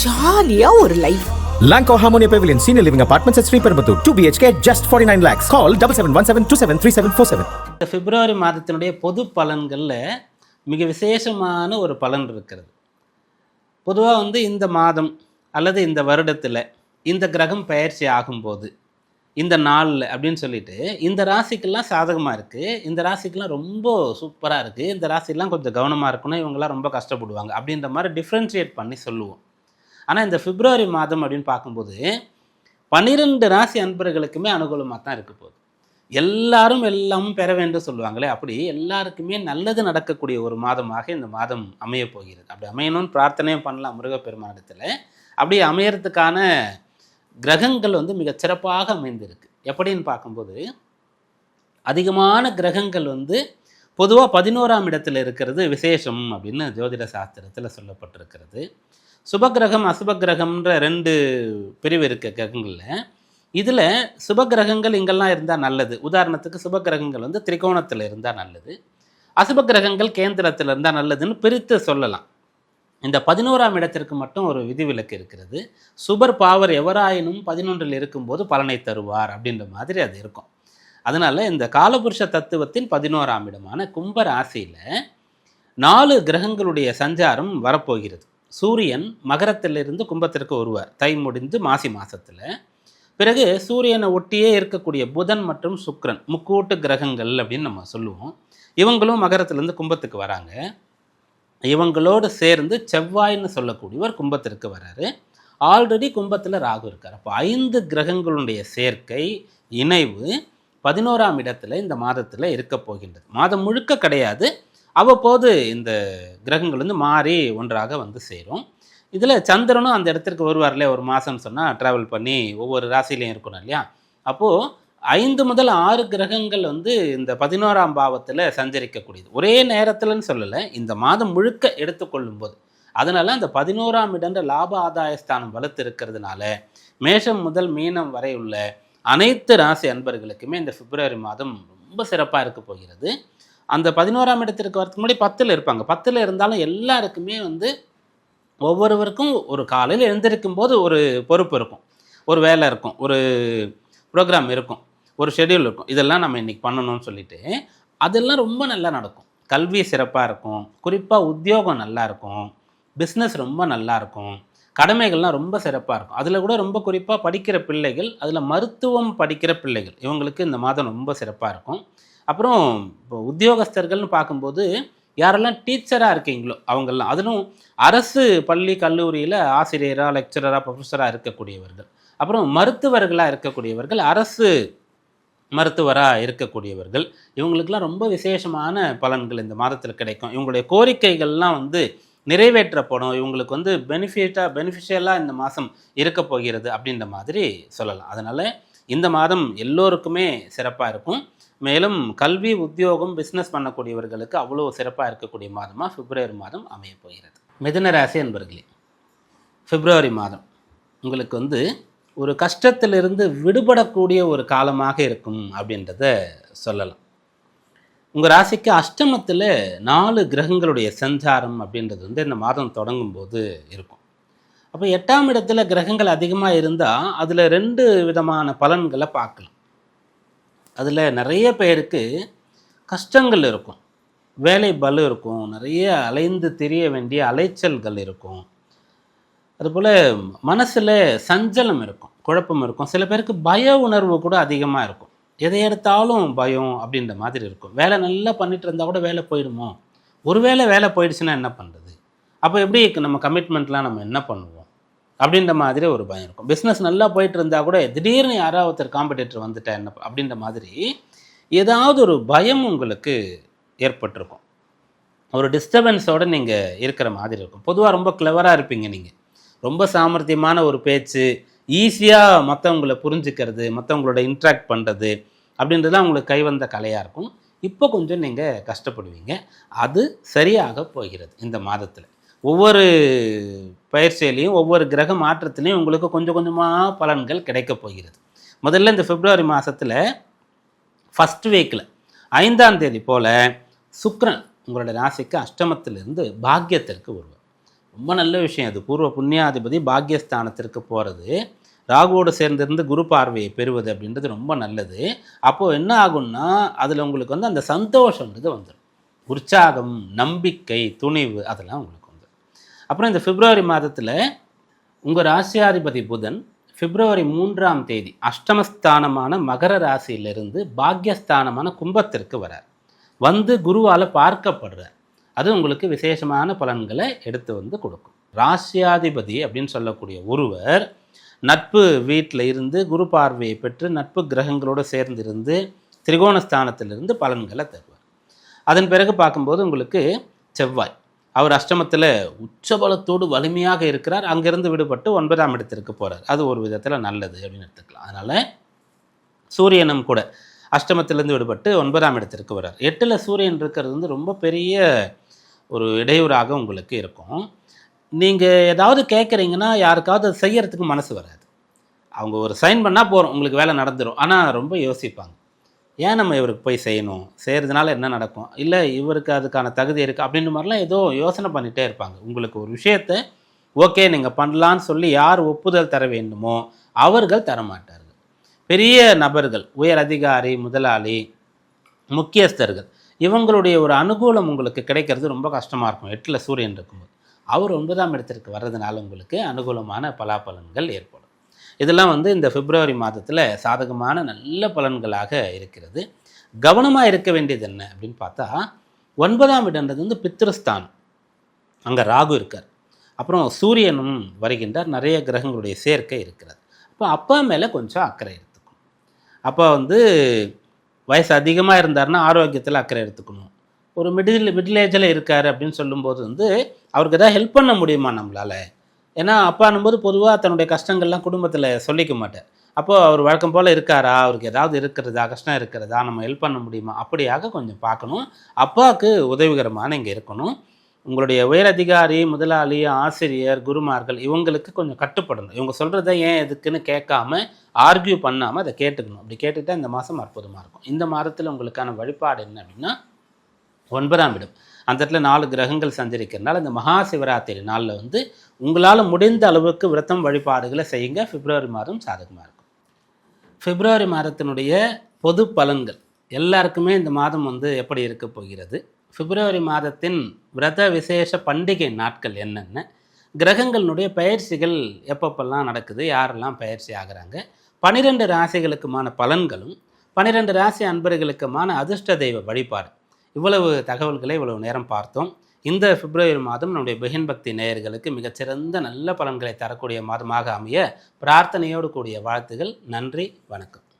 ஜாலியா ஒரு life Lanco Harmonia Pavilion Senior Living Apartments at Sri Perambatoor. 2 BHK just 49 lakhs. Call 7717273747. இந்த பிப்ரவரி மாதத்தினுடைய பொது பலன்களில் மிக விசேஷமான ஒரு பலன் இருக்கிறது பொதுவாக வந்து இந்த மாதம் அல்லது இந்த வருடத்தில் இந்த கிரகம் பயிற்சி ஆகும்போது இந்த நாளில் அப்படின்னு சொல்லிட்டு இந்த ராசிக்கெல்லாம் சாதகமாக இருக்குது இந்த ராசிக்கெல்லாம் ரொம்ப சூப்பராக இருக்குது இந்த ராசிலாம் கொஞ்சம் கவனமாக இருக்கணும் இவங்கெல்லாம் ரொம்ப கஷ்டப்படுவாங்க அப்படின்ற மாதிரி டிஃப்ரென்ஷியேட் பண்ணி சொல்லுவோம் ஆனால் இந்த பிப்ரவரி மாதம் அப்படின்னு பார்க்கும்போது பன்னிரெண்டு ராசி அன்பர்களுக்குமே அனுகூலமாக தான் இருக்க போகுது. எல்லாரும் எல்லாமும் பெற வேண்டும் சொல்லுவாங்களே அப்படி எல்லாருக்குமே நல்லது நடக்கக்கூடிய ஒரு மாதமாக இந்த மாதம் அமைய போகிறது. அப்படி அமையணும்னு பிரார்த்தனையும் பண்ணலாம் முருகப்பெருமானிடத்தில். அப்படி அமையறதுக்கான கிரகங்கள் வந்து மிக சிறப்பாக அமைந்திருக்கு. எப்படின்னு பார்க்கும்போது அதிகமான கிரகங்கள் வந்து பொதுவாக பதினோராம் இடத்துல இருக்கிறது விசேஷம் அப்படின்னு ஜோதிட சாஸ்திரத்தில் சொல்லப்பட்டிருக்கிறது. சுபகிரகம் அசுபகிரகம்ன்ற ரெண்டு பிரிவு இருக்க கிரகங்களில். இதில் சுபகிரகங்கள் இங்கெல்லாம் இருந்தால் நல்லது. உதாரணத்துக்கு சுபகிரகங்கள் வந்து திரிகோணத்தில் இருந்தால் நல்லது. அசுபகிரகங்கள் கேந்திரத்தில் இருந்தால் நல்லதுன்னு பிரித்து சொல்லலாம். இந்த பதினோராம் இடத்திற்கு மட்டும் ஒரு விதிவிலக்கு இருக்கிறது. சுபர் பாவர் எவராயினும் பதினொன்றில் இருக்கும்போது பலனை தருவார் அப்படின்ற மாதிரி அது இருக்கும். அதனால் இந்த காலபுருஷ தத்துவத்தின் பதினோராம் இடமான கும்ப ராசியில் நாலு கிரகங்களுடைய சஞ்சாரம் வரப்போகிறது. சூரியன் மகரத்திலிருந்து கும்பத்திற்கு வருவார். தை முடிந்து மாசி மாதத்தில் பிறகு சூரியனை ஒட்டியே இருக்கக்கூடிய புதன் மற்றும் சுக்ரன் முக்கூட்டு கிரகங்கள் அப்படின்னு நம்ம சொல்லுவோம். இவங்களும் மகரத்திலேருந்து கும்பத்துக்கு வராங்க. இவங்களோடு சேர்ந்து செவ்வாய்ன்னு சொல்லக்கூடியவர் கும்பத்திற்கு வராரு. ஆல்ரெடி கும்பத்தில் ராகு இருக்கார். அப்போ ஐந்து கிரகங்களுடைய சேர்க்கை இணைவு பதினோராம் இடத்துல இந்த மாதத்தில் இருக்க போகின்றது. மாதம் முழுக்க கிடையாது. அவ்வப்போது இந்த கிரகங்கள் வந்து மாறி ஒன்றாக வந்து சேரும். இதில் சந்திரனும் அந்த இடத்திற்கு வருவார் இல்லையா? ஒரு மாதம்னு சொன்னால் ட்ராவல் பண்ணி ஒவ்வொரு ராசிலையும் இருக்கணும் இல்லையா? அப்போது ஐந்து முதல் ஆறு கிரகங்கள் வந்து இந்த பதினோராம் பாவத்தில் சஞ்சரிக்கக்கூடியது. ஒரே நேரத்தில்னு சொல்லலை இந்த மாதம் முழுக்க எடுத்துக்கொள்ளும் போது அதனால் அந்த பதினோராம் இடன்ற லாப ஆதாயஸ்தானம் வலுத்து இருக்கிறதுனால மேஷம் முதல் மீனம் வரை உள்ள அனைத்து ராசி அன்பர்களுக்குமே இந்த பிப்ரவரி மாதம் ரொம்ப சிறப்பாக இருக்க போகிறது. அந்த பதினோராம் இடத்திற்கு வரதுக்கு முன்னாடி பத்தில் இருப்பாங்க. பத்தில் இருந்தாலும் எல்லாருக்குமே வந்து ஒவ்வொருவருக்கும் ஒரு காலையில் எழுந்திருக்கும் போது ஒரு பொறுப்பு இருக்கும். ஒரு வேலை இருக்கும். ஒரு ப்ரோக்ராம் இருக்கும். ஒரு ஷெட்யூல் இருக்கும். இதெல்லாம் நம்ம இன்றைக்கி பண்ணணும்னு சொல்லிட்டு அதெல்லாம் ரொம்ப நல்லா நடக்கும். கல்வி சிறப்பாக இருக்கும். குறிப்பாக உத்தியோகம் நல்லா இருக்கும். பிஸ்னஸ் ரொம்ப நல்லா இருக்கும். கடமைகள்லாம் ரொம்ப சிறப்பாக இருக்கும். அதில் கூட ரொம்ப குறிப்பாக படிக்கிற பிள்ளைகள் அதில் மருத்துவம் படிக்கிற பிள்ளைகள் இவங்களுக்கு இந்த மாதம் ரொம்ப சிறப்பாக இருக்கும். அப்புறம் இப்போ உத்தியோகஸ்தர்கள்னு பார்க்கும்போது யாரெல்லாம் டீச்சராக இருக்கீங்களோ அவங்கெல்லாம் அதிலும் அரசு பள்ளி கல்லூரியில் ஆசிரியராக லெக்சரராக ப்ரொஃபஸராக இருக்கக்கூடியவர்கள். அப்புறம் மருத்துவர்களாக இருக்கக்கூடியவர்கள் அரசு மருத்துவராக இருக்கக்கூடியவர்கள். இவங்களுக்கெல்லாம் ரொம்ப விசேஷமான பலன்கள் இந்த மாதத்தில் கிடைக்கும். இவங்களுடைய கோரிக்கைகள்லாம் வந்து நிறைவேற்றப்படும். இவங்களுக்கு வந்து பெனிஃபிட்டாக பெனிஃபிஷியலாக இந்த மாதம் இருக்க போகிறது அப்படின்ற மாதிரி சொல்லலாம். அதனால் இந்த மாதம் எல்லோருக்குமே சிறப்பாக இருக்கும். மேலும் கல்வி உத்தியோகம் பிஸ்னஸ் பண்ணக்கூடியவர்களுக்கு அவ்வளோ சிறப்பாக இருக்கக்கூடிய மாதமாக பிப்ரவரி மாதம் அமைய போகிறது. மிதன ராசி என்பர்களே பிப்ரவரி மாதம் உங்களுக்கு வந்து ஒரு கஷ்டத்திலிருந்து விடுபடக்கூடிய ஒரு காலமாக இருக்கும் அப்படின்றத சொல்லலாம். உங்கள் ராசிக்கு அஷ்டமத்தில் நாலு கிரகங்களுடைய சஞ்சாரம் அப்படின்றது வந்து இந்த மாதம் தொடங்கும் போது இருக்கும். அப்போ எட்டாம் இடத்துல கிரகங்கள் அதிகமாக இருந்தால் அதில் ரெண்டு விதமான பலன்களை பார்க்கலாம். அதில் நிறைய பேருக்கு கஷ்டங்கள் இருக்கும். வேலை பலு இருக்கும். நிறைய அலைந்து தெரிய வேண்டிய அலைச்சல்கள் இருக்கும். அதுபோல் மனசில் சஞ்சலம் இருக்கும். குழப்பம் இருக்கும். சில பேருக்கு பய உணர்வு கூட அதிகமாக இருக்கும். எதை எடுத்தாலும் பயம் அப்படின்ற மாதிரி இருக்கும். வேலை நல்லா பண்ணிட்டு இருந்தால் கூட வேலை போயிடுமோ? ஒருவேளை வேலை போயிடுச்சுன்னா என்ன பண்ணுறது அப்போ எப்படி நம்ம கமிட்மெண்ட்லாம் நம்ம என்ன பண்ணுவோம்? அப்படின்ற மாதிரி ஒரு பயம் இருக்கும். பிஸ்னஸ் நல்லா போயிட்டு இருந்தால் கூட திடீர்னு யாராவது ஒருத்தர் காம்படிட்டர் வந்துட்டா என்ன அப்படின்ற மாதிரி ஏதாவது ஒரு பயம் உங்களுக்கு ஏற்பட்டிருக்கும். ஒரு டிஸ்டர்பன்ஸோடு நீங்கள் இருக்கிற மாதிரி இருக்கும். பொதுவாக ரொம்ப கிளவராக இருப்பீங்க நீங்கள் ரொம்ப சாமர்த்தியமான ஒரு பேச்சு ஈஸியாக மற்றவங்கள புரிஞ்சுக்கிறது மற்றவங்களோட இன்ட்ராக்ட் பண்ணுறது அப்படின்றதுலாம் உங்களுக்கு கைவந்த கலையாக இருக்கும். இப்போ கொஞ்சம் நீங்கள் கஷ்டப்படுவீங்க. அது சரியாக போகிறது இந்த மாதத்தில். ஒவ்வொரு பயிற்சியிலையும் ஒவ்வொரு கிரக மாற்றத்திலையும் உங்களுக்கு கொஞ்சம் கொஞ்சமாக பலன்கள் கிடைக்கப் போகிறது. முதல்ல இந்த பிப்ரவரி மாதத்தில் ஃபஸ்ட் வீக்கில் ஐந்தாம் தேதி போல் சுக்ரன் உங்களோட ராசிக்கு அஷ்டமத்திலிருந்து பாக்கியத்திற்கு வருவார். ரொம்ப நல்ல விஷயம் அது. பூர்வ புண்ணியாதிபதி பாக்யஸ்தானத்திற்கு போகிறது ராகுவோடு சேர்ந்திருந்து குரு பார்வையை பெறுவது அப்படின்றது ரொம்ப நல்லது. அப்போது என்ன ஆகும்னா அதில் உங்களுக்கு வந்து அந்த சந்தோஷன்றது வந்துடும் உற்சாகம் நம்பிக்கை துணிவு அதெல்லாம் உங்களுக்கு அப்புறம் இந்த பிப்ரவரி மாதத்தில் உங்கள் ராசியாதிபதி புதன் பிப்ரவரி மூன்றாம் தேதி அஷ்டமஸ்தானமான மகர ராசியிலிருந்து பாக்யஸ்தானமான கும்பத்திற்கு வரார். வந்து குருவால் பார்க்கப்படுறார். அது உங்களுக்கு விசேஷமான பலன்களை எடுத்து வந்து கொடுக்கும். ராசியாதிபதி அப்படின்னு சொல்லக்கூடிய ஒருவர் நட்பு வீட்டில் இருந்து குரு பார்வையை பெற்று நட்பு கிரகங்களோடு சேர்ந்து இருந்து திரிகோணஸ்தானத்திலிருந்து பலன்களை தருவார். அதன் பிறகு பார்க்கும்போது உங்களுக்கு செவ்வாய். அவர் அஷ்டமத்தில் உச்சபலத்தோடு வலிமையாக இருக்கிறார். அங்கிருந்து விடுபட்டு ஒன்பதாம் இடத்திற்கு போகிறார் அது ஒரு விதத்தில் நல்லது அப்படின்னு எடுத்துக்கலாம். அதனால் சூரியனும் கூட அஷ்டமத்திலேருந்து விடுபட்டு ஒன்பதாம் இடத்திற்கு வர்றார். எட்டில் சூரியன் இருக்கிறது வந்து ரொம்ப பெரிய ஒரு இடையூறாக உங்களுக்கு இருக்கும். நீங்கள் ஏதாவது கேட்குறீங்கன்னா யாருக்காவது செய்கிறதுக்கு செய்யறதுக்கு மனசு வராது. அவங்க ஒரு சைன் பண்ணால் போகிறோம் உங்களுக்கு வேலை நடந்துடும் ஆனால் ரொம்ப யோசிப்பாங்க. ஏன் நம்ம இவருக்கு போய் செய்யணும்? செய்கிறதுனால என்ன நடக்கும்? இல்லை இவருக்கு அதுக்கான தகுதி இருக்குது அப்படின்ற மாதிரிலாம் ஏதோ யோசனை பண்ணிகிட்டே இருப்பாங்க. உங்களுக்கு ஒரு விஷயத்த ஓகே நீங்கள் பண்ணலான்னு சொல்லி யார் ஒப்புதல் தர வேண்டுமோ அவர்கள் தரமாட்டார்கள். பெரிய நபர்கள் உயர் அதிகாரி முதலாளி முக்கியஸ்தர்கள் இவங்களுடைய ஒரு அனுகூலம் உங்களுக்கு கிடைக்கிறது ரொம்ப கஷ்டமாக இருக்கும். எட்டில் சூரியன் இருக்கும்போது. அவர் ஒன்பதாம் இடத்திற்கு வர்றதுனால உங்களுக்கு அனுகூலமான பலாபலன்கள் ஏற்படும். இதெல்லாம் வந்து இந்த பிப்ரவரி மாதத்தில் சாதகமான நல்ல பலன்களாக இருக்கிறது. கவனமாக இருக்க வேண்டியது என்ன அப்படின்னு பார்த்தா ஒன்பதாம் இடன்றது வந்து பித்திருஸ்தானம் அங்கே ராகு இருக்கார். அப்புறம் சூரியனும் வருகின்றார். நிறைய கிரகங்களுடைய சேர்க்கை இருக்கிறது. அப்போ அப்பா மேலே கொஞ்சம் அக்கறை எடுத்துக்கணும். அப்பா வந்து வயசு அதிகமாக இருந்தாருன்னா ஆரோக்கியத்தில் அக்கறை எடுத்துக்கணும். ஒரு மிடில் மிடில் ஏஜில் இருக்கார் அப்படின்னு சொல்லும்போது வந்து அவருக்கு எதாவது ஹெல்ப் பண்ண முடியுமா நம்மளால்? ஏன்னா அப்பானும்போது பொதுவாக தன்னுடைய கஷ்டங்கள்லாம் குடும்பத்தில் சொல்லிக்க மாட்டார். அப்போது அவர் வழக்கம் போல் இருக்காரா? அவருக்கு ஏதாவது இருக்கிறதா? கஷ்டம் இருக்கிறதா? நம்ம ஹெல்ப் பண்ண முடியுமா? அப்படியாக கொஞ்சம் பார்க்கணும். அப்பாவுக்கு உதவிகரமான இங்கே இருக்கணும். உங்களுடைய உயரதிகாரி முதலாளி ஆசிரியர் குருமார்கள் இவங்களுக்கு கொஞ்சம் கட்டுப்படணும். இவங்க சொல்கிறத ஏன் எதுக்குன்னு கேட்காம ஆர்கியூ பண்ணாமல் அதை கேட்டுக்கணும். அப்படி கேட்டுட்டா இந்த மாதம் அற்புதமாக இருக்கும். இந்த மாதத்தில் உங்களுக்கான வழிபாடு என்ன அப்படின்னா ஒன்பதாம் இடம். அந்த இடத்துல நாலு கிரகங்கள் சஞ்சரிக்கிறதுனால இந்த மகா சிவராத்திரி நாளில் வந்து உங்களால் முடிந்த அளவுக்கு விரதம் வழிபாடுகளை செய்யுங்க. பிப்ரவரி மாதம் சாதகமாக இருக்கும். பிப்ரவரி மாதத்தினுடைய பொது பலன்கள் எல்லாருக்குமே இந்த மாதம் வந்து எப்படி இருக்க போகிறது? பிப்ரவரி மாதத்தின் விரத விசேஷ பண்டிகை நாட்கள் என்னென்ன? கிரகங்களுடைய பயிற்சிகள் எப்பப்பெல்லாம் நடக்குது? யாரெல்லாம் பயிற்சி ஆகிறாங்க? பனிரெண்டு ராசிகளுக்குமான பலன்களும் பனிரெண்டு ராசி அன்பர்களுக்குமான அதிர்ஷ்ட தெய்வ வழிபாடு இவ்வளவு தகவல்களை இவ்வளவு நேரம் பார்த்தோம். இந்த பிப்ரவரி மாதம் நம்முடைய பிகின் பக்தி நேயர்களுக்கு மிகச்சிறந்த நல்ல பலன்களை தரக்கூடிய மாதமாக அமைய பிரார்த்தனையோடு கூடிய வாழ்த்துகள். நன்றி வணக்கம்.